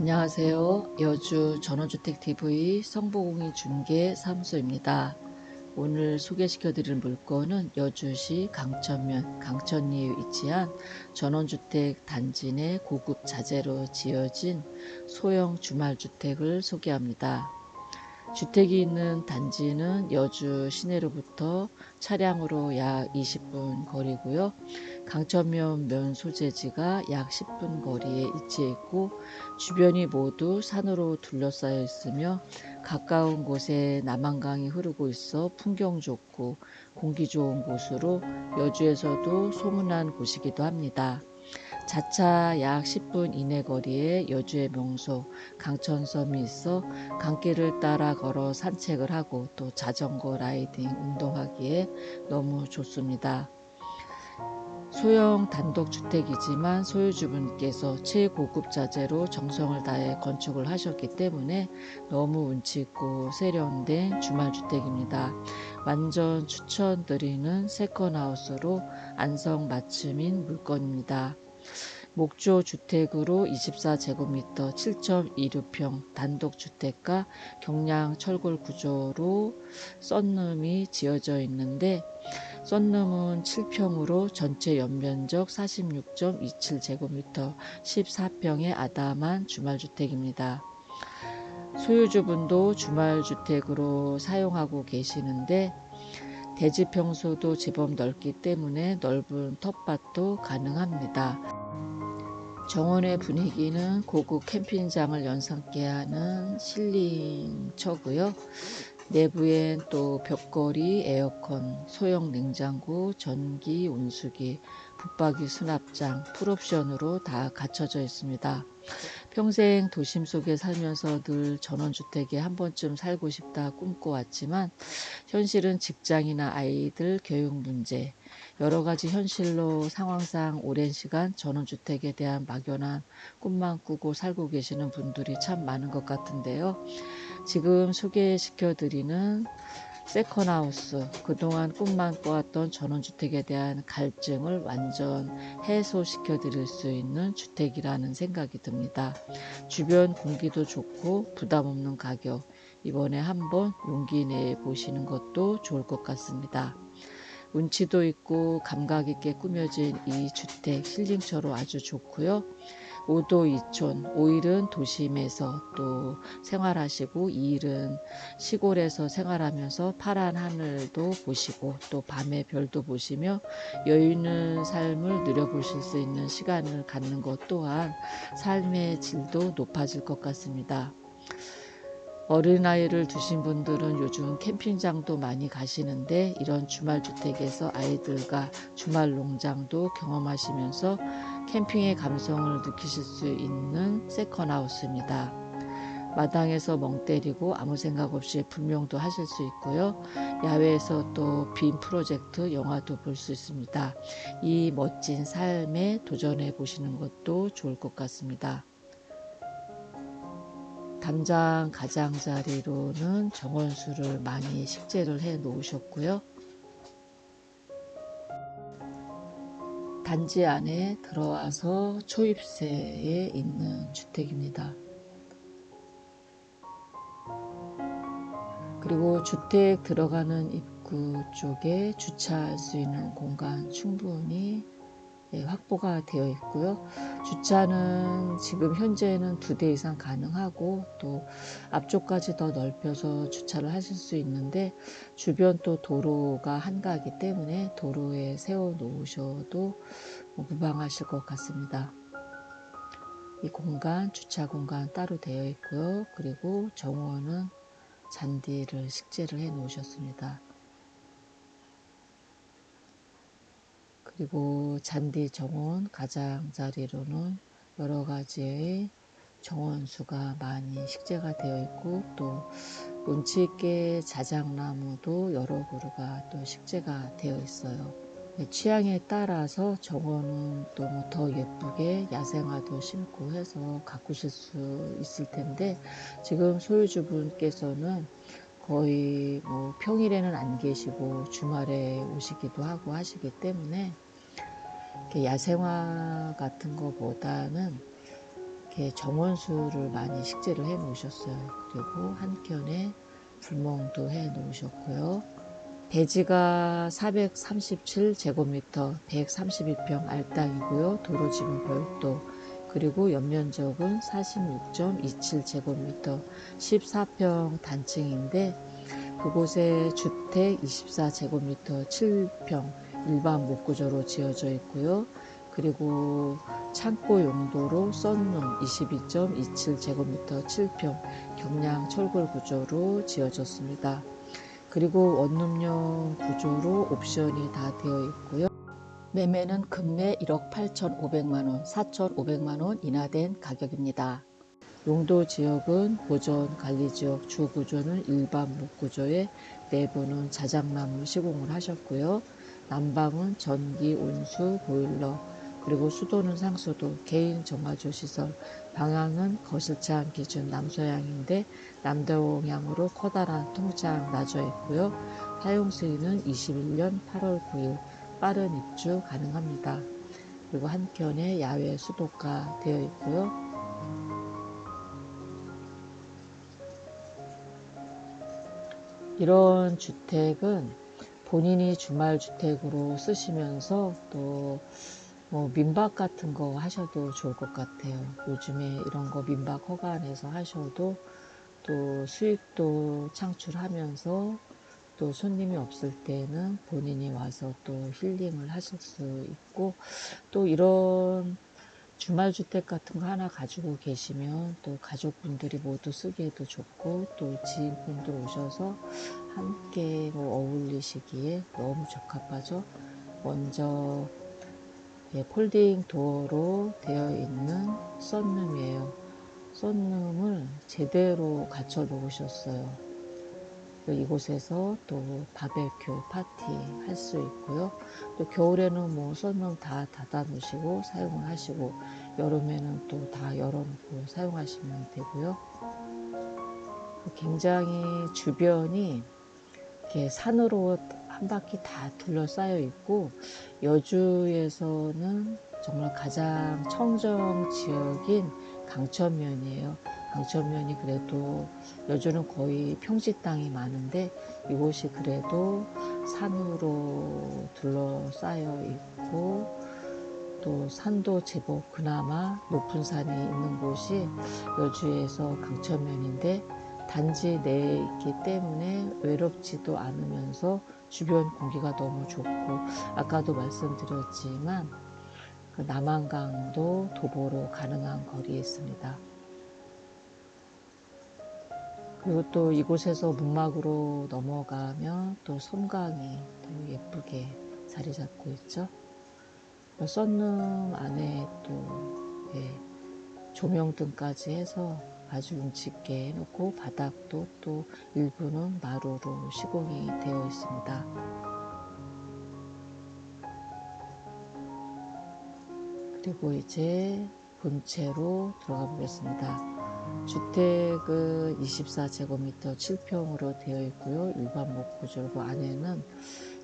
안녕하세요. 여주 전원주택TV 성보공이 중개 사무소입니다. 오늘 소개시켜 드릴 물건은 여주시 강천면 강천리에 위치한 전원주택 단지 내 고급 자재로 지어진 소형 주말주택을 소개합니다. 주택이 있는 단지는 여주 시내로부터 차량으로 약 20분 거리고요. 강천면 면 소재지가 약 10분 거리에 위치해 있고 주변이 모두 산으로 둘러싸여 있으며 가까운 곳에 남한강이 흐르고 있어 풍경 좋고 공기 좋은 곳으로 여주에서도 소문난 곳이기도 합니다. 자차 약 10분 이내 거리에 여주의 명소 강천섬이 있어 강길을 따라 걸어 산책을 하고 또 자전거 라이딩 운동하기에 너무 좋습니다. 소형 단독주택이지만 소유주분께서 최고급 자재로 정성을 다해 건축을 하셨기 때문에 너무 운치 있고 세련된 주말주택입니다. 완전 추천드리는 세컨하우스로 안성 맞춤인 물건입니다. 목조 주택으로 24제곱미터 7.26평 단독주택과 경량 철골 구조로 썬룸이 지어져 있는데 썬룸은 7평으로 전체 연면적 46.27제곱미터 14평의 아담한 주말주택입니다. 소유주분도 주말주택으로 사용하고 계시는데 대지 평소도 제법 넓기 때문에 넓은 텃밭도 가능합니다. 정원의 분위기는 고급 캠핑장을 연상케 하는 실링처고요. 내부엔 또 벽걸이, 에어컨, 소형 냉장고, 전기, 온수기, 붙박이 수납장, 풀옵션으로 다 갖춰져 있습니다. 평생 도심 속에 살면서 늘 전원주택에 한 번쯤 살고 싶다 꿈꿔왔지만 현실은 직장이나 아이들 교육 문제, 여러 가지 현실로 상황상 오랜 시간 전원주택에 대한 막연한 꿈만 꾸고 살고 계시는 분들이 참 많은 것 같은데요. 지금 소개시켜 드리는 세컨하우스 그동안 꿈만 꿔왔던 전원주택에 대한 갈증을 완전 해소시켜 드릴 수 있는 주택이라는 생각이 듭니다. 주변 공기도 좋고 부담 없는 가격 이번에 한번 용기 내 보시는 것도 좋을 것 같습니다. 운치도 있고 감각 있게 꾸며진 이 주택 힐링처로 아주 좋고요. 5도 2촌, 5일은 도심에서 또 생활하시고 2일은 시골에서 생활하면서 파란 하늘도 보시고 또 밤에 별도 보시며 여유 있는 삶을 누려보실 수 있는 시간을 갖는 것 또한 삶의 질도 높아질 것 같습니다. 어린아이를 두신 분들은 요즘 캠핑장도 많이 가시는데 이런 주말주택에서 아이들과 주말 농장도 경험하시면서 캠핑의 감성을 느끼실 수 있는 세컨하우스입니다. 마당에서 멍 때리고 아무 생각 없이 불명도 하실 수 있고요. 야외에서 또 빔 프로젝트 영화도 볼 수 있습니다. 이 멋진 삶에 도전해 보시는 것도 좋을 것 같습니다. 담장 가장자리로는 정원수를 많이 식재를 해 놓으셨고요. 단지 안에 들어와서 초입세에 있는 주택입니다. 그리고 주택 들어가는 입구 쪽에 주차할 수 있는 공간 충분히 예, 확보가 되어 있고요. 주차는 지금 현재는 두 대 이상 가능하고 또 앞쪽까지 더 넓혀서 주차를 하실 수 있는데 주변 또 도로가 한가하기 때문에 도로에 세워 놓으셔도 뭐 무방하실 것 같습니다. 이 공간 주차 공간 따로 되어 있고요. 그리고 정원은 잔디를 식재를 해 놓으셨습니다. 그리고 잔디 정원 가장자리로는 여러 가지의 정원수가 많이 식재가 되어 있고 또 운치 있게 자작나무도 여러 그루가 또 식재가 되어 있어요. 취향에 따라서 정원은 너무 더 예쁘게 야생화도 심고 해서 가꾸실 수 있을 텐데 지금 소유주분께서는 거의 뭐 평일에는 안 계시고 주말에 오시기도 하고 하시기 때문에 야생화 같은 것보다는 이렇게 정원수를 많이 식재를 해 놓으셨어요. 그리고 한켠에 불멍도 해 놓으셨고요. 대지가 437제곱미터 132평 알땅이고요. 도로 지분 별도 그리고 연면적은 46.27제곱미터 14평 단층인데 그곳에 주택 24제곱미터 7평 일반 목구조로 지어져 있고요. 그리고 창고 용도로 썬룸 22.27제곱미터 7평 경량 철골 구조로 지어졌습니다. 그리고 원룸용 구조로 옵션이 다 되어 있고요. 매매는 금매 1억 8,500만원, 4,500만원 인하된 가격입니다. 용도 지역은 보전 관리 지역 주 구조는 일반 목구조에 내부는 자작나무 시공을 하셨고요. 난방은 전기, 온수, 보일러, 그리고 수도는 상수도, 개인 정화조 시설, 방향은 거실창 기준 남서향인데 남동향으로 커다란 통창 놔져 있고요. 사용 수위는 21년 8월 9일 빠른 입주 가능합니다. 그리고 한켠에 야외 수도가 되어 있고요. 이런 주택은 본인이 주말 주택으로 쓰시면서 또 뭐 민박 같은 거 하셔도 좋을 것 같아요. 요즘에 이런 거 민박 허가 안에서 하셔도 또 수익도 창출하면서 또 손님이 없을 때는 본인이 와서 또 힐링을 하실 수 있고 또 이런 주말 주택 같은 거 하나 가지고 계시면 또 가족분들이 모두 쓰기에도 좋고 또 지인분들 오셔서 함께 뭐 어울리시기에 너무 적합하죠. 먼저 예, 폴딩 도어로 되어 있는 썬룸이에요. 썬룸을 제대로 갖춰 놓으셨어요. 이곳에서 또 바베큐 파티 할 수 있고요. 또 겨울에는 뭐 썬룸 다 닫아 놓으시고 사용을 하시고 여름에는 또 다 열어놓고 사용하시면 되고요. 굉장히 주변이 이렇게 산으로 한 바퀴 다 둘러싸여 있고 여주에서는 정말 가장 청정 지역인 강천면이에요. 강천면이 그래도 여주는 거의 평지 땅이 많은데 이곳이 그래도 산으로 둘러싸여 있고 또 산도 제법 그나마 높은 산이 있는 곳이 여주에서 강천면인데 단지 내에 있기 때문에 외롭지도 않으면서 주변 공기가 너무 좋고 아까도 말씀드렸지만 그 남한강도 도보로 가능한 거리에 있습니다. 그리고 또 이곳에서 문막으로 넘어가면 또 섬강이 또 예쁘게 자리 잡고 있죠. 썬룸 안에 또 예, 조명등까지 해서 아주 움직게 해놓고 바닥도 또 일부는 마루로 시공이 되어 있습니다. 그리고 이제 본체로 들어가 보겠습니다. 주택은 24제곱미터 7평으로 되어 있고요. 일반 목구조고 안에는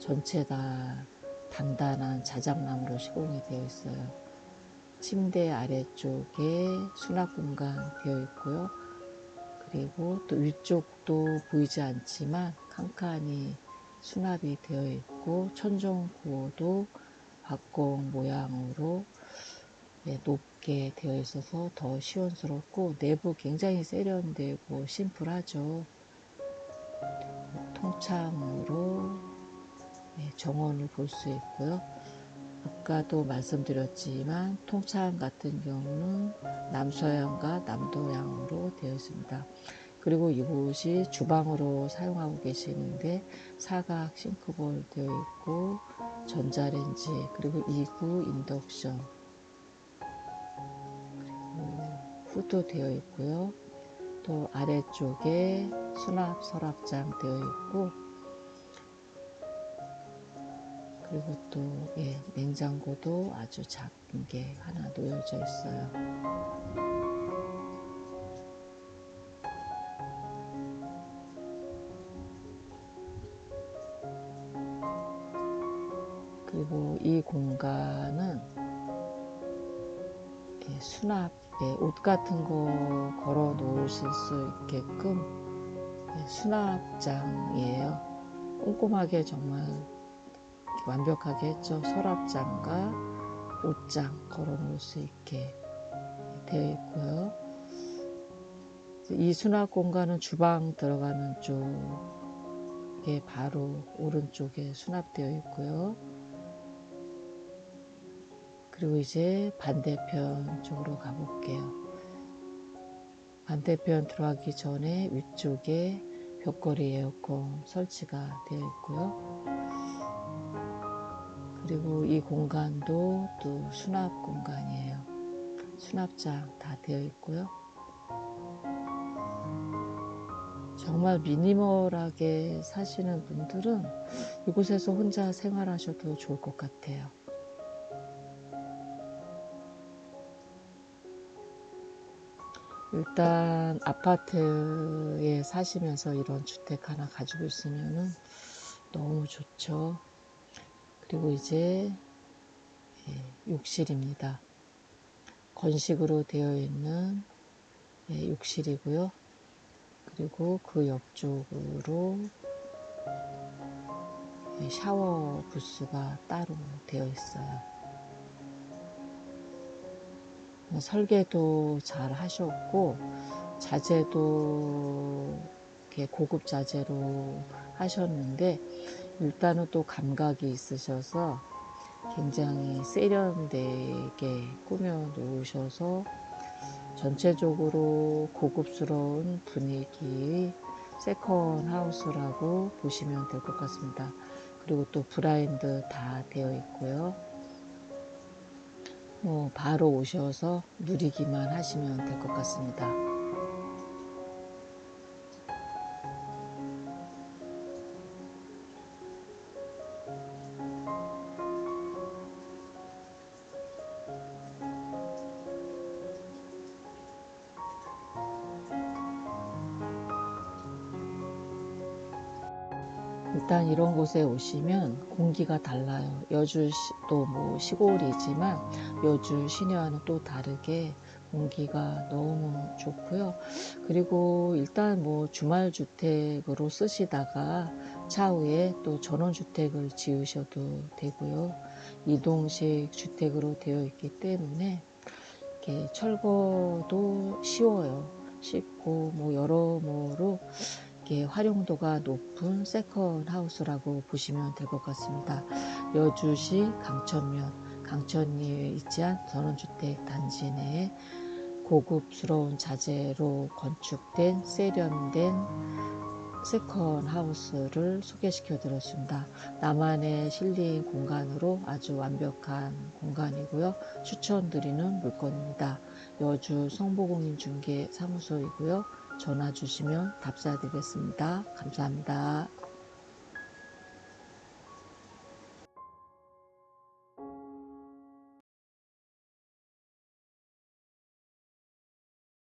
전체 다 단단한 자작나무로 시공이 되어 있어요. 침대 아래쪽에 수납 공간 되어 있고요. 그리고 또 위쪽도 보이지 않지만 칸칸이 수납이 되어 있고 천정 구호도 박공 모양으로 네, 높게 되어 있어서 더 시원스럽고 내부 굉장히 세련되고 심플하죠. 통창으로 네, 정원을 볼 수 있고요. 아까도 말씀드렸지만 통창 같은 경우는 남서양과 남도양으로 되어 있습니다. 그리고 이곳이 주방으로 사용하고 계시는데 사각 싱크볼 되어 있고 전자레인지 그리고 2구 인덕션 후드 되어 있고요. 또 아래쪽에 수납 서랍장 되어 있고 그리고 또 예, 냉장고도 아주 작은 게 하나 놓여져 있어요. 그리고 이 공간은 이렇게 수납 에옷 같은 거 걸어 놓으실 수 있게끔 예, 수납장이에요. 꼼꼼하게 정말 완벽하게 했죠. 서랍장과 옷장 걸어 놓을 수 있게 되어 있고요. 이 수납 공간은 주방 들어가는 쪽에 바로 오른쪽에 수납되어 있고요. 그리고 이제 반대편 쪽으로 가볼게요. 반대편 들어가기 전에 위쪽에 벽걸이 에어컨 설치가 되어 있고요. 그리고 이 공간도 또 수납 공간이에요. 수납장 다 되어 있고요. 정말 미니멀하게 사시는 분들은 이곳에서 혼자 생활하셔도 좋을 것 같아요. 일단 아파트에 사시면서 이런 주택 하나 가지고 있으면 너무 좋죠. 그리고 이제 예, 욕실입니다. 건식으로 되어 있는 예, 욕실이고요. 그리고 그 옆쪽으로 예, 샤워 부스가 따로 되어 있어요. 설계도 잘 하셨고 자재도 이렇게 고급 자재로 하셨는데 일단은 또 감각이 있으셔서 굉장히 세련되게 꾸며 놓으셔서 전체적으로 고급스러운 분위기 세컨 하우스라고 보시면 될 것 같습니다. 그리고 또 브라인드 다 되어 있고요. 뭐 바로 오셔서 누리기만 하시면 될 것 같습니다. 일단 이런 곳에 오시면 공기가 달라요. 여주도 뭐 시골이지만 여주 시내와는 또 다르게 공기가 너무 좋고요. 그리고 일단 뭐 주말 주택으로 쓰시다가 차후에 또 전원 주택을 지으셔도 되고요. 이동식 주택으로 되어 있기 때문에 이렇게 철거도 쉬워요. 쉽고 뭐 여러모로 이렇게 활용도가 높은 세컨 하우스라고 보시면 될 것 같습니다. 여주시 강천면 강천리에 위치한 전원주택 단지 내에 고급스러운 자재로 건축된 세련된 세컨 하우스를 소개시켜 드렸습니다. 나만의 실린 공간으로 아주 완벽한 공간이고요. 추천드리는 물건입니다. 여주 성보공인중개 사무소이고요. 전화 주시면 답사드리겠습니다. 감사합니다.